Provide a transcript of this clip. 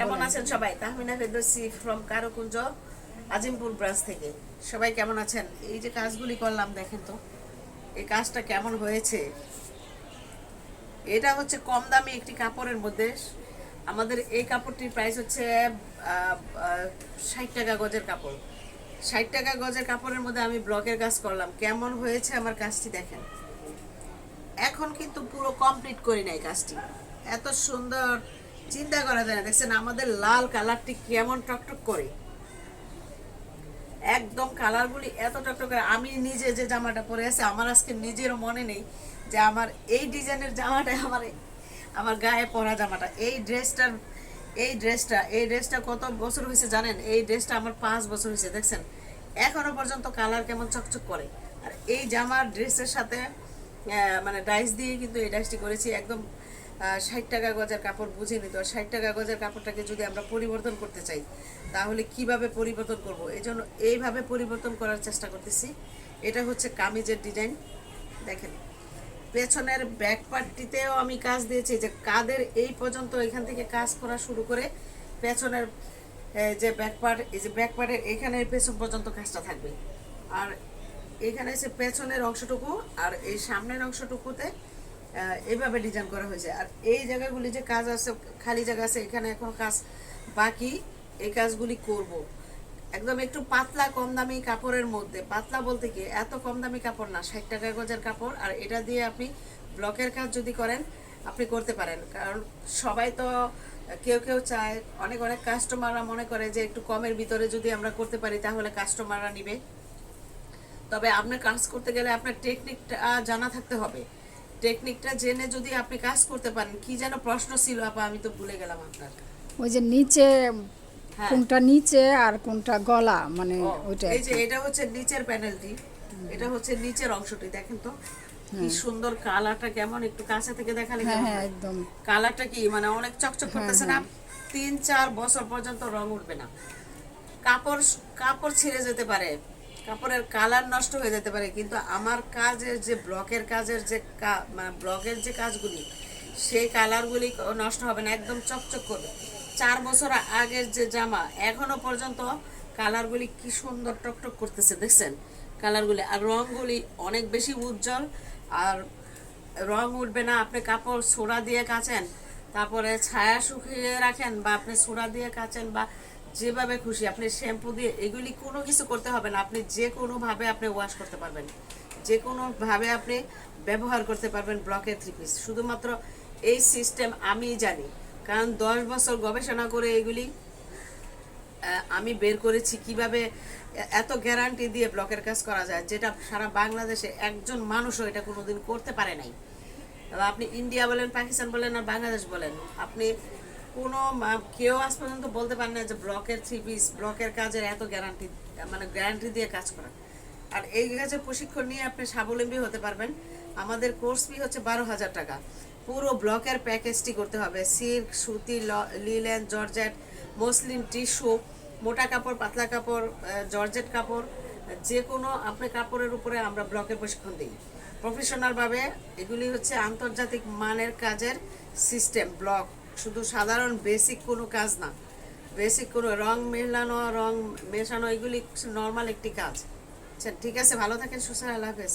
কেমন আছেন সবাই? তাহমিনা ফেরদৌসি ফ্রম কারকুঞ্জ, আজিমপুর ব্রাঞ্চ থেকে। সবাই কেমন আছেন? এই যে কাজগুলি করলাম, দেখেন তো, এই কাজটা কেমন হয়েছে? এটা হচ্ছে কম দামি একটি কাপড়ের মধ্যে। আমাদের এই কাপড়টির প্রাইস হচ্ছে ষাট টাকা গজের কাপড়। ষাট টাকা গজের কাপড়ের মধ্যে আমি ব্লকের কাজ করলাম। কেমন হয়েছে আমার কাজটি দেখেন। এখন কিন্তু পুরো কমপ্লিট করি নাই কাজটি। এত সুন্দর চিন্তা করা যায় না। দেখছেন, আমাদের লাল কালারটি কেমন টকটক করে। একদম কালারগুলি এত টকটক করে। আমি নিজে যে জামাটা পরে আছে, আমার আজকে নিজেরও মনে নেই যে আমার এই ডিজাইনের জামাটা আমার আমার গায়ে পরা জামাটা। এই ড্রেসটার, এই ড্রেসটা এই ড্রেসটা কত বছর হয়েছে জানেন? এই ড্রেসটা আমার পাঁচ বছর হয়েছে, দেখছেন? এখনও পর্যন্ত কালার কেমন চকচক করে। আর এই জামার ড্রেসের সাথে মানে ডাইস দিয়ে কিন্তু এই ডাইসটি করেছি। একদম ষাট টাকা গজের কাপড় বুঝে নিত ষাট টাকা গজের কাপড়টাকে যদি আমরা পরিবর্তন করতে চাই, তাহলে কীভাবে পরিবর্তন করব? এই জন্য এইভাবে পরিবর্তন করার চেষ্টা করতেছি। এটা হচ্ছে কামিজের ডিজাইন। দেখেন, পেছনের ব্যাক পার্টটিতেও আমি কাজ দিয়েছি। যে কাদের এই পর্যন্ত এখান থেকে কাজ করা শুরু করে পেছনের যে ব্যাক পার্ট এই যে ব্যাক পার্টের এখানে পেছন পর্যন্ত কাজটা থাকবে। আর এখানে এসে পেছনের অংশটুকু আর এই সামনের অংশটুকুতে এইভাবে ডিজাইন করা হয়েছে। আর এই জায়গাগুলি যে কাজ আছে, খালি জায়গা আছে, এখানে এখন কাজ বাকি। এই কাজগুলি করব। একদম একটু পাতলা কম দামি কাপড়ের মধ্যে। পাতলা বলতে কি, এত কম দামি কাপড় না, ষাট টাকা গজের কাপড়। আর এটা দিয়ে আপনি ব্লকের কাজ যদি করেন, আপনি করতে পারেন। কারণ সবাই তো, কেউ কেউ চায়, অনেক অনেক কাস্টমাররা মনে করে যে একটু কমের ভিতরে যদি আমরা করতে পারি, তাহলে কাস্টমাররা নিবে। তবে আপনার কাজ করতে গেলে আপনার টেকনিকটা জানা থাকতে হবে। টেকনিকটা জেনে যদি আপনি কাজ করতে পারেন কি যেন প্রশ্ন ছিল আপা আমি তো ভুলে গেলাম আপনার। ওই যে নিচে হ্যাঁ। কোনটা নিচে আর কোনটা গলা মানে ওইটা এই যে এটা হচ্ছে নিচের প্যানেলটি এটা হচ্ছে নিচের অংশটি দেখেন তো। কি সুন্দর কালারটা কেমন একটু কাছে থেকে দেখালে হ্যাঁ হ্যাঁ। একদম। কালারটা কি মানে অনেক চকচক করতেছে না? তিন চার বছর পর্যন্ত রং উঠবে না। কাপড় কাপড় ছিঁড়ে যেতে পারে। কাপড়ের কালার নষ্ট হয়ে যেতে পারে, কিন্তু আমার কাজের যে ব্লকের কাজের যে মানে ব্লকের যে কাজগুলি, সেই কালারগুলি নষ্ট হবে না, একদম চকচক করবে। চার বছর আগের যে জামা, এখনও পর্যন্ত কালারগুলি কি সুন্দর টকটক করতেছে, দেখছেন? কালারগুলি আর রঙগুলি অনেক বেশি উজ্জ্বল, আর রং উঠবে না, আপনি কাপড় সোড়া দিয়ে কাচেন, তারপরে ছায়া শুকিয়ে রাখেন, বা আপনি সোড়া দিয়ে কাচেন, বা যেভাবে খুশি, আপনি শ্যাম্পু দিয়ে এগুলি কোনো কিছু করতে হবে না। আপনি যে কোনোভাবে আপনি ওয়াশ করতে পারবেন। যে কোনোভাবে আপনি ব্যবহার করতে পারবেন ব্লকের থ্রি পিস শুধুমাত্র এই সিস্টেম আমিই জানি। কারণ দশ বছর গবেষণা করে এগুলি আমি বের করেছি কীভাবে এত গ্যারান্টি দিয়ে ব্লকের কাজ করা যায়, যেটা সারা বাংলাদেশে একজন মানুষও এটা কোনোদিন করতে পারে নাই। আপনি ইন্ডিয়া বলেন পাকিস্তান বলেন, আর বাংলাদেশ বলেন, আপনি কোনো কেউ আজ পর্যন্ত বলতে পারেন না যে ব্লকের থ্রি পিস ব্লকের কাজের এত গ্যারান্টি মানে গ্যারান্টি দিয়ে কাজ করা। আর এই কাজের প্রশিক্ষণ নিয়ে আপনি স্বাবলম্বী হতে পারবেন। আমাদের কোর্স ফি হচ্ছে বারো হাজার টাকা। পুরো ব্লকের প্যাকেজটি করতে হবে। সিল্ক সুতি লিলেন জর্জেট মসলিন টিস্যু মোটা কাপড়, পাতলা কাপড় জর্জেট কাপড়, যে কোনো আপনি কাপড়ের উপরে আমরা ব্লকের প্রশিক্ষণ দিই। প্রফেশনালভাবে এগুলি হচ্ছে আন্তর্জাতিক মানের কাজের সিস্টেম ব্লক শুধু সাধারণ বেসিক কোনো কাজ না। বেসিক কোনো রং মেলানো, রং মেশানো, এগুলি নর্মাল একটি কাজ। আচ্ছা ঠিক আছে, ভালো থাকেন সুসার আল্লাহ হাফেজ।